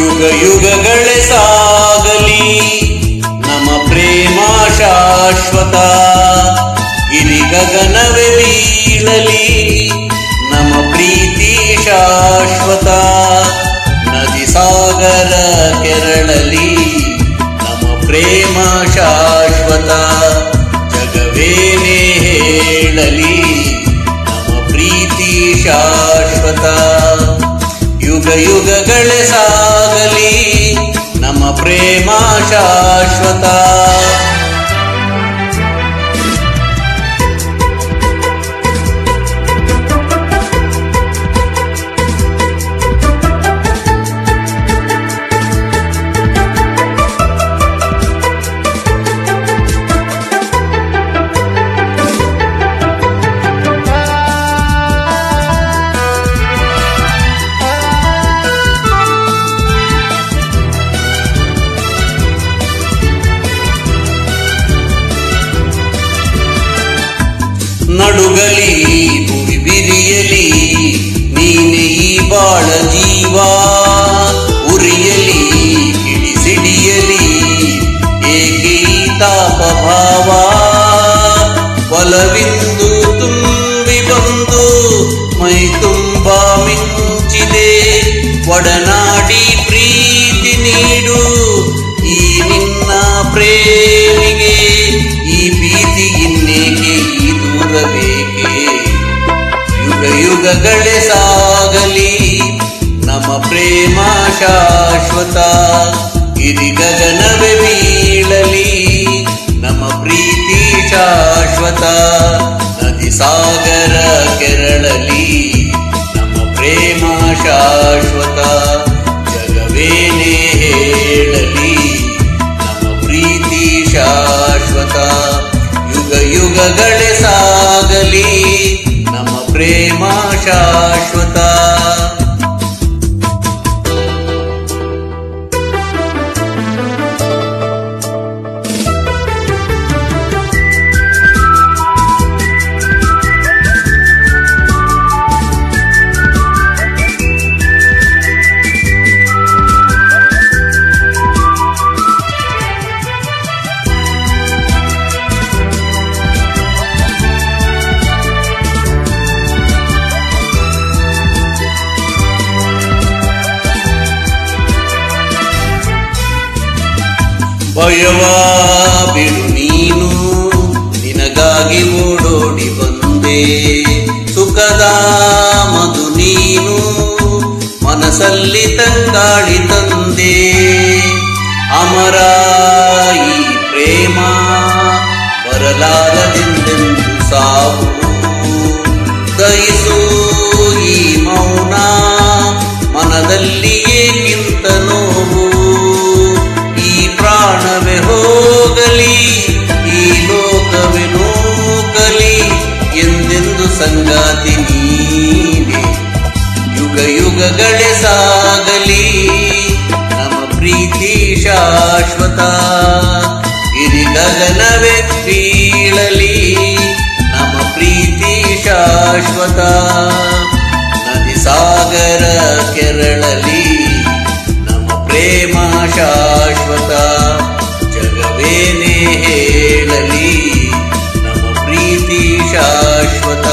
ಯುಗ ಯುಗಗಳೇ ಸಾಗಲಿ. ನಮ್ಮ ಪ್ರೇಮ ಶಾಶ್ವತ. ಇರಿ ಗಗನವೇ ಬೀಳಲಿ. ನಮ್ಮ ಪ್ರೀತಿ ಶಾಶ್ವತ. ನದಿ ಸಾಗರ ಕೆರಳಲಿ. ನಮ್ಮ ಪ್ರೇಮ ಶಾಶ್ವತ. ಜಗವೇನೇ ಹೇಳಲಿ. ನಮ್ಮ ಪ್ರೀತಿ ಶಾಶ್ವತ. ಯುಗಗಳೇ ಸಾಗಲಿ ನಮ್ಮ ಪ್ರೇಮ ಶಾಶ್ವತ. ನಡುಗಲಿ ಭುವಿ ಬಿರಿಯಲಿ ನೀನೆ ಈ ಬಾಳ ಜೀವ ಉರಿಯಲಿ ಕಿಡಿಸಿಡಿಯಲಿ ಏಕೆ ಈ ತಾಪ ಭಾವ ಒಲವಿಂದು ತುಂಬಿ ಬಂದು ಮೈ ತುಂಬ ಮಿಂಚಿದೆ ಒಡನಾಡಿ ಯುಗಗಳೇ ಸಾಗಲಿ. ನಮ್ಮ ಪ್ರೇಮ ಶಾಶ್ವತ. ಗಿರಿ ಗಗನವೇ ಬೀಳಲಿ. ನಮ್ಮ ಪ್ರೀತಿ ಶಾಶ್ವತ. ನದಿ ಸಾಗರ ಕೆರಳಲಿ. ನಮ್ಮ ಪ್ರೇಮ ಶಾಶ್ವತ. ಜಗವೇನೇ ಹೇಳಲಿ. ನಮ್ಮ ಪ್ರೀತಿ ಶಾಶ್ವತ. ಯುಗ ಯುಗಗಳೇ ಸಾಗಲಿ. ಶಾಶ್ವತ ಭಯವ ಬಿಡು ನೀನು, ನಿನಗಾಗಿ ಓಡೋಡಿ ಬಂದೆ. ಸುಖದ ಮಧು ನೀನು, ಮನಸ್ಸಲ್ಲಿ ತಂಗಾಳಿ ತಂದೆ. ಅಮರ ಈ ಪ್ರೇಮ ಬರಲಾರದೆಂದೆಂದು ಸಾವು. ದಯಿಸು ಈ ಮೌನ ಸಾಗಲಿ ನಮ್ಮ ಪ್ರೀತಿ ಶಾಶ್ವತ. ಇರಿ ಗಗನವೇ ಬೀಳಲಿ ನಮ್ಮ ಪ್ರೀತಿ ಶಾಶ್ವತ. ನದಿ ಸಾಗರ ಕೆರಳಲಿ. ನಮ್ಮ ಪ್ರೇಮ ಶಾಶ್ವತ. ಜಗವೇನೇ ಹೇಳಲಿ. ನಮ್ಮ ಪ್ರೀತಿ ಶಾಶ್ವತ.